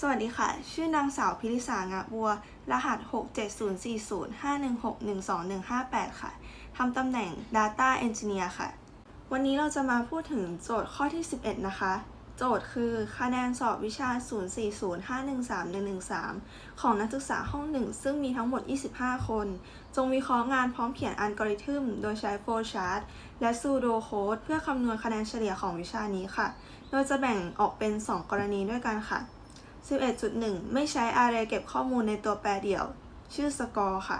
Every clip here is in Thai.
สวัสดีค่ะ ชื่อนางสาวพิริสางะบัว รหัส 6704051612158 ค่ะ ทำตำแหน่ง Data Engineer ค่ะ วันนี้เราจะมาพูดถึงโจทย์ข้อที่ 11 นะคะ โจทย์คือคะแนนสอบวิชา 040513113 ของนักศึกษาห้อง 1 ซึ่งมีทั้งหมด 25 คน จงวิเคราะห์งานพร้อมเขียนอัลกอริทึม โดยใช้ flowchart และ pseudo-code เพื่อคำนวณคะแนนเฉลี่ยของวิชานี้ค่ะ โดยจะแบ่งออกเป็น 2 กรณีด้วยกันค่ะ 11.1 ไม่ใช้ array เก็บข้อมูลในตัวแปรเดี่ยว ชื่อ score ค่ะ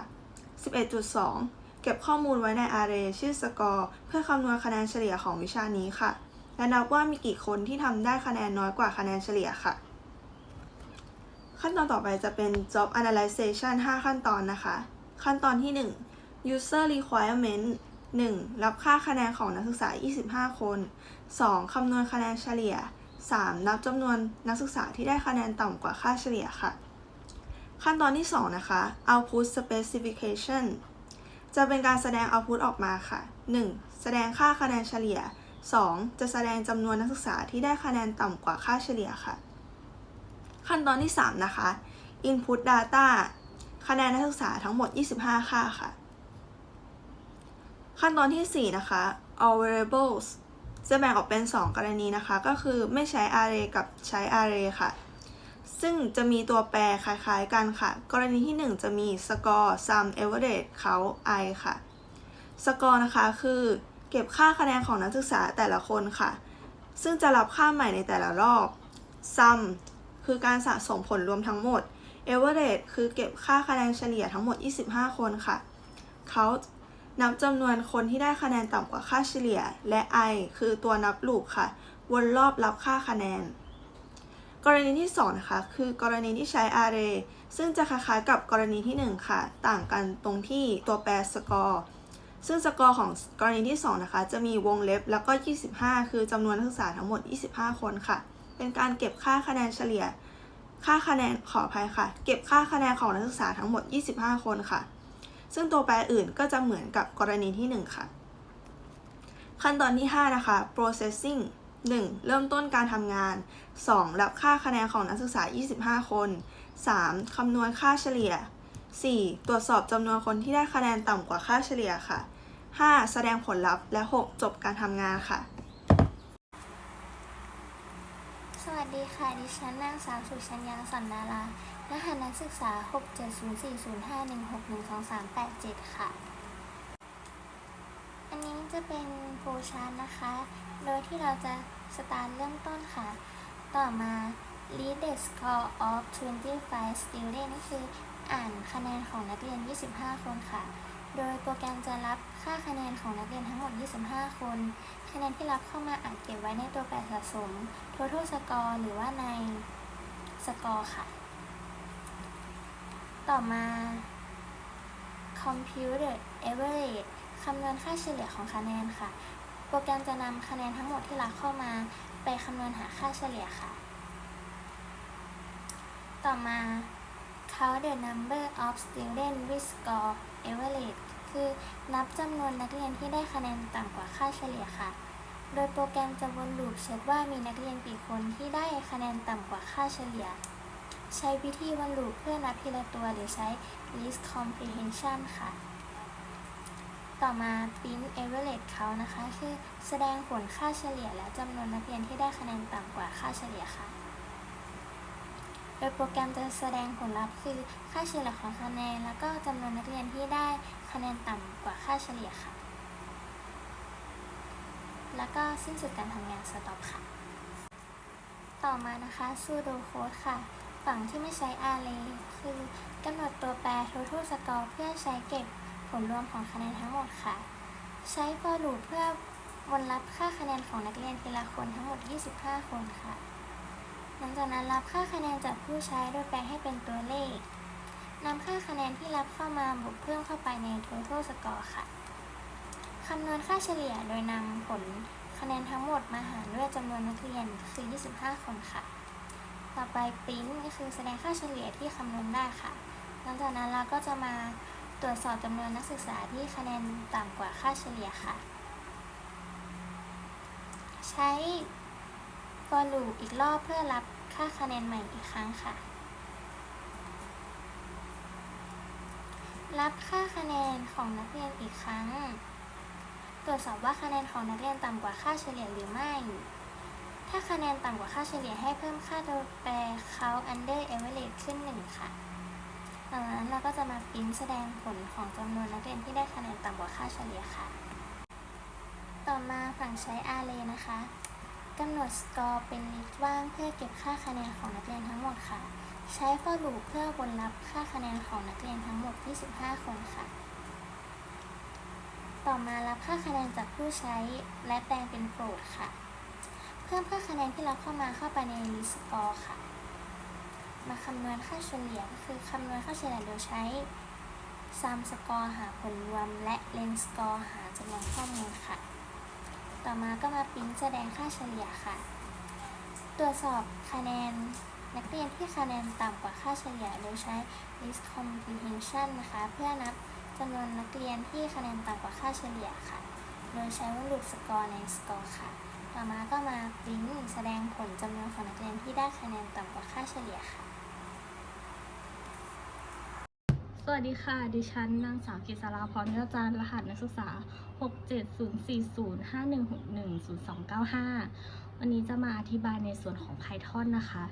11.2 เก็บข้อมูลไว้ใน array ชื่อ score เพื่อคำนวณคะแนนเฉลี่ยของวิชานี้ค่ะ และนับว่ามีกี่คนที่ทำได้คะแนนน้อยกว่าคะแนนเฉลี่ยค่ะ ขั้นตอนต่อไปจะเป็น job analyzation 5 ขั้นตอนนะคะ ขั้นตอนที่ 1 user requirement 1. รับค่าคะแนนของนักศึกษา 25 คน 2. คำนวณคะแนนเฉลี่ย 3. นับจำนวนนักศึกษาที่ได้คะแนนต่ำกว่าค่าเฉลี่ยค่ะ ขั้นตอนที่ 2 นะคะ output specification จะเป็นการแสดง output ออกมาค่ะ 1. แสดงค่าคะแนนเฉลี่ย 2. จะแสดงจำนวนนักศึกษาที่ได้คะแนนต่ำกว่าค่าเฉลี่ยค่ะ ขั้นตอนที่ 3 นะคะ input data คะแนนนักศึกษาทั้งหมด 25 ค่าค่ะ ขั้นตอนที่ 4 นะคะ all variables จะแบ่งออกเป็น 2 กรณีนะคะ ก็คือไม่ใช้ array กับใช้ array ค่ะ ซึ่งจะมีตัวแปรคล้ายๆกันค่ะ กรณีที่ 1 จะมี score sum average count i ค่ะ score นะคะคือเก็บค่าคะแนนของนักศึกษาแต่ละคนค่ะ ซึ่งจะรับค่าใหม่ในแต่ละรอบ sum คือการสะสมผลรวมทั้งหมด average คือเก็บค่าคะแนนเฉลี่ยทั้งหมด 25 คนค่ะ count นับจำนวนคนที่ได้คะแนนต่ำกว่าค่าเฉลี่ย และ i คือตัวนับลูปค่ะ วนรอบรับค่าคะแนน กรณีที่ 2 นะคะ คือกรณีที่ใช้ array ซึ่งจะคล้ายๆกับกรณีที่ 1 ค่ะ ต่างกันตรงที่ตัวแปร score ซึ่งสกอร์ของกรณีที่ 2 นะคะ จะมีวงเล็บแล้วก็ 25 คือจำนวนนักศึกษาทั้งหมด 25 คนค่ะ เป็นการเก็บค่าคะแนนเฉลี่ย ค่าคะแนนขออภัยค่ะ เก็บค่าคะแนนของนักศึกษาทั้งหมด 25 คนค่ะ ซึ่งตัวแปรอื่นก็จะเหมือนกับกรณีที่ 1 ค่ะ ขั้นตอนที่ 5 นะคะ processing 1. เริ่มต้นการทำงาน 2. รับค่าคะแนนของนักศึกษา 25 คน 3. คำนวณค่าเฉลี่ย 4. ตรวจสอบจำนวนคนที่ได้คะแนนต่ำกว่าค่าเฉลี่ยค่ะ 5. แสดงผลลัพธ์และ 6. จบการทำงานค่ะ สวัสดีค่ะ ดิฉันนางสาวสุชัญญาสันดารา รหัสนักศึกษา 6704051612387 ค่ะ อันนี้จะเป็นโพชาร์ตนะคะ โดยที่เราจะสตาร์ทเริ่มต้นค่ะ ต่อมา read the score of 25 students ก็คืออ่านคะแนนของนักเรียน 25 คนค่ะ โดยโปรแกรมจะรับค่าคะแนนของนักเรียนทั้งหมด 25 คน คะแนนที่รับเข้ามาอาจเก็บไว้ในตัวแปรสะสม total score หรือว่าใน score ค่ะ ต่อมา compute average คำนวณค่าเฉลี่ยของคะแนนค่ะ โปรแกรมจะนำคะแนนทั้งหมดที่รับเข้ามา ไปคำนวณหาค่าเฉลี่ยค่ะ ต่อมา count the number of students with score average คือนับจำนวนนักเรียนที่ได้คะแนนต่ำกว่าค่าเฉลี่ยค่ะ โดยโปรแกรมจะวนลูปเช็คว่ามีนักเรียนกี่คนที่ได้คะแนนต่ำกว่าค่าเฉลี่ย ใช้วิธีวันลูปเพื่อนับทีละตัวหรือใช้ list comprehension ค่ะ ต่อมา print average count นะคะ คือแสดงผลค่าเฉลี่ยและจำนวนนักเรียนที่ได้คะแนนต่ำกว่าค่าเฉลี่ยค่ะ โดยโปรแกรมจะแสดงผลลัพธ์คือค่าเฉลี่ยของคะแนน แล้วก็จำนวนนักเรียนที่ได้คะแนนต่ำกว่าค่าเฉลี่ยค่ะ แล้วก็สิ้นสุดการทำงาน stop ค่ะ ต่อมานะคะ pseudo code ค่ะ ฝั่งที่ไม่ใช้ array คือกำหนดตัวแปร total score เพื่อใช้เก็บผลรวมของคะแนนทั้งหมดค่ะ ใช้ for loop เพื่อวนรับค่าคะแนนของนักเรียนทีละคนทั้งหมด 25 คนค่ะ หลังจากนั้นรับค่าคะแนนจากผู้ใช้โดยแปลงให้เป็นตัวเลขนำค่าคะแนนที่รับเข้ามาบวกเพิ่มเข้าไปใน total score ค่ะ คำนวณค่าเฉลี่ยโดยนำผลคะแนนทั้งหมดมาหารด้วยจำนวนนักเรียนคือ 25 คนค่ะ ต่อไป print ก็คือแสดงค่าเฉลี่ยที่คำนวณได้ค่ะ หลังจากนั้นเราก็จะมาตรวจสอบจำนวนนักศึกษาที่คะแนนต่ำกว่าค่าเฉลี่ยค่ะ ใช้ for loop อีกรอบเพื่อรับค่าคะแนนใหม่อีกครั้งค่ะ รับค่าคะแนนของนักเรียนอีกครั้ง ตรวจสอบว่าคะแนนของนักเรียนต่ำกว่าค่าเฉลี่ยหรือไม่ ถ้าคะแนนต่ำกว่าค่าเฉลี่ยให้เพิ่มค่าตัวแปรเขา under average ขึ้นหนึ่งค่ะดังจากนั้นเราก็จะมาปริ้นแสดงผลของจำนวนนักเรียนที่ได้คะแนนต่ำกว่าค่าเฉลี่ยค่ะ ต่อมาฝั่งใช้ array นะคะกำหนด score เป็น list ว่างเพื่อเก็บค่าคะแนนของนักเรียนทั้งหมดค่ะ ใช้ for loop เพื่อวนรับค่าคะแนนของนักเรียนทั้งหมด25คนค่ะ ต่อมารับค่าคะแนนจากผู้ใช้และแปลงเป็น float ค่ะ เพิ่มค่าคะแนนที่เรับเข้ามาเข้าไปใน list score ค่ะ มาคำนวณค่าเฉลี่ยก็คือคำนวณค่าเฉลี่ยโดยใช้ sum score หาผลรวม และ len score หาจำนวนข้อมูลค่ะ ต่อมาก็มาปริ้นแสดงค่าเฉลี่ยค่ะ ตรวจสอบคะแนนนักเรียนที่คะแนนต่ำกว่าค่าเฉลี่ยโดยใช้ list comprehension นะคะ เพื่อนับจำนวนนักเรียนที่คะแนนต่ำกว่าค่าเฉลี่ยค่ะ โดยใช้วลูป score ใน score ค่ะ ต่อมาก็มาปริ้นแสดงผลจำนวนของนักเรียนที่ได้คะแนนต่ำกว่าค่าเฉลี่ยค่ะ สวัสดีค่ะ ดิฉันนางสาวกิษราพรเนื้อจารย์รหัสนักศึกษา 67040510295 วันนี้จะมาอธิบายในส่วนของ Python นะคะ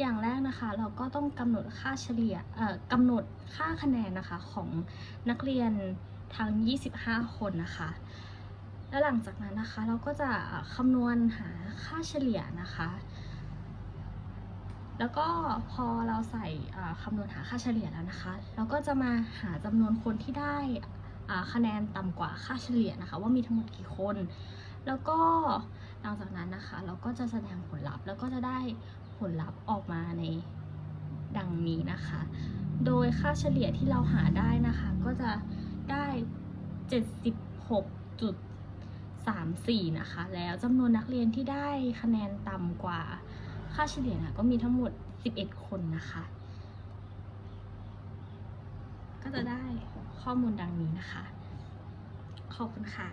อย่างแรกนะคะเราก็ต้องกำหนดค่าเฉลี่ยเอ่อกำหนดค่าคะแนนนะคะของนักเรียนทั้ง 25 คนนะคะ แล้วหลังจากนั้นนะคะเราก็จะคำนวณหาค่าเฉลี่ยนะคะ แล้วก็พอเราใส่อ่าคำนวณหาค่าเฉลี่ยแล้วนะคะ เราก็จะมาหาจำนวนคนที่ได้คะแนนต่ำกว่าค่าเฉลี่ยนะคะ ว่ามีทั้งหมดกี่คน แล้วก็หลังจากนั้นนะคะ เราก็จะแสดงผลลัพธ์ แล้วก็จะได้ผลลัพธ์ออกมาในดังนี้นะคะ โดยค่าเฉลี่ยที่เราหาได้นะคะ ก็จะได้ 3 4 นะคะ แล้วจำนวนนักเรียนที่ได้คะแนนต่ำกว่าค่าเฉลี่ยนะก็มีทั้งหมด 11 คนนะคะ ก็จะได้ข้อมูลดังนี้นะคะ ขอบคุณค่ะ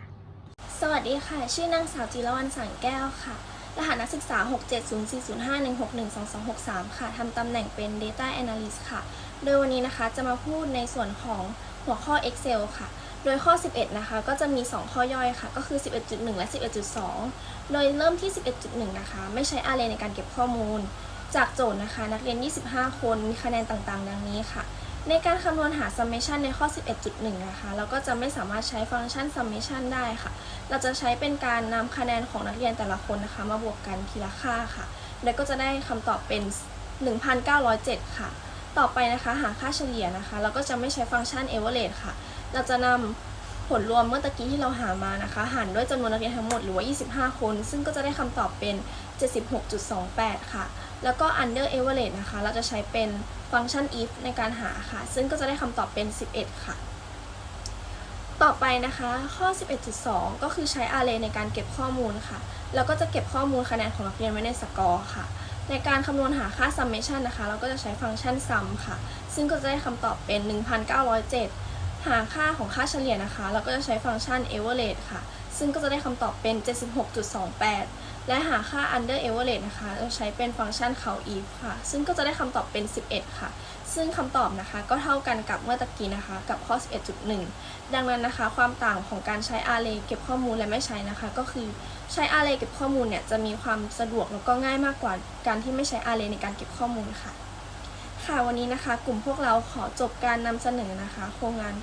สวัสดีค่ะ ชื่อนางสาวจิรวรรณสังแก้วค่ะ รหัสนักศึกษา 6704051612363 ค่ะทำตำแหน่งเป็น Data Analyst ค่ะ โดยวันนี้นะคะจะมาพูดในส่วนของหัวข้อ Excel ค่ะ โดยข้อ 11 นะคะ ก็จะมี 2 ข้อย่อยค่ะ ก็คือ 11.1 และ 11.2 โดยเริ่มที่ 11.1 นะคะ ไม่ใช้ Array ในการเก็บข้อมูล จากโจทย์นะคะ นักเรียน 25 คนมีคะแนนต่างๆ ดังนี้ค่ะ ในการคำนวณหา summation ในข้อ 11.1 นะคะ เราก็จะไม่สามารถใช้ฟังก์ชัน summation ได้ค่ะ เราจะใช้เป็นการนำคะแนนของนักเรียนแต่ละคนนะคะ มาบวกกันทีละค่าค่ะ แล้วก็จะได้คำตอบเป็น 1,907 ค่ะ ต่อไปนะคะ หาค่าเฉลี่ยนะคะ เราก็จะไม่ใช้ฟังก์ชัน average ค่ะ เราจะนำผลรวมเมื่อตะกี้ที่เราหามานะคะหารด้วยจำนวนนักเรียนทั้งหมดหรือว่า 25 คน ซึ่งก็จะได้คำตอบเป็น 76.28 ค่ะ แล้วก็ under average นะคะ เราจะใช้เป็นฟังก์ชัน if ในการหาค่ะ ซึ่งก็จะได้คำตอบเป็น 11 ค่ะ ต่อไปนะคะ ข้อ 11.2 ก็คือใช้ array ในการเก็บข้อมูลค่ะ แล้วก็จะเก็บข้อมูลคะแนนของนักเรียนไว้ในสกอร์ค่ะ ในการคำนวณหาค่า summation นะคะ เราก็จะใช้ฟังก์ชัน sum ค่ะ ซึ่งก็จะได้คำตอบเป็น 1,907 หาค่าของค่าเฉลี่ยนะคะ เราก็จะใช้ฟังก์ชัน average ค่ะ ซึ่งก็จะได้คำตอบเป็น 76.28 และหาค่า under average นะคะ เราใช้เป็นฟังก์ชัน count if ค่ะ ซึ่งก็จะได้คำตอบเป็น 11 ค่ะ ซึ่งคำตอบนะคะก็เท่ากันกับเมื่อตะกี้นะคะ กับข้อ 11.1 ดังนั้นนะคะ ความต่างของการใช้ array เก็บข้อมูลและไม่ใช้นะคะ ก็คือใช้ array เก็บข้อมูลเนี่ยจะมีความสะดวกแล้วก็ง่ายมากกว่าการที่ไม่ใช้ array ในการเก็บข้อมูลค่ะ ค่ะวันนี้นะคะ กลุ่มพวกเราขอจบการนำเสนอนะคะ โครงงาน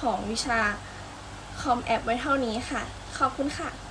ของวิชาคอมแอปไว้เท่านี้ค่ะ ขอบคุณค่ะ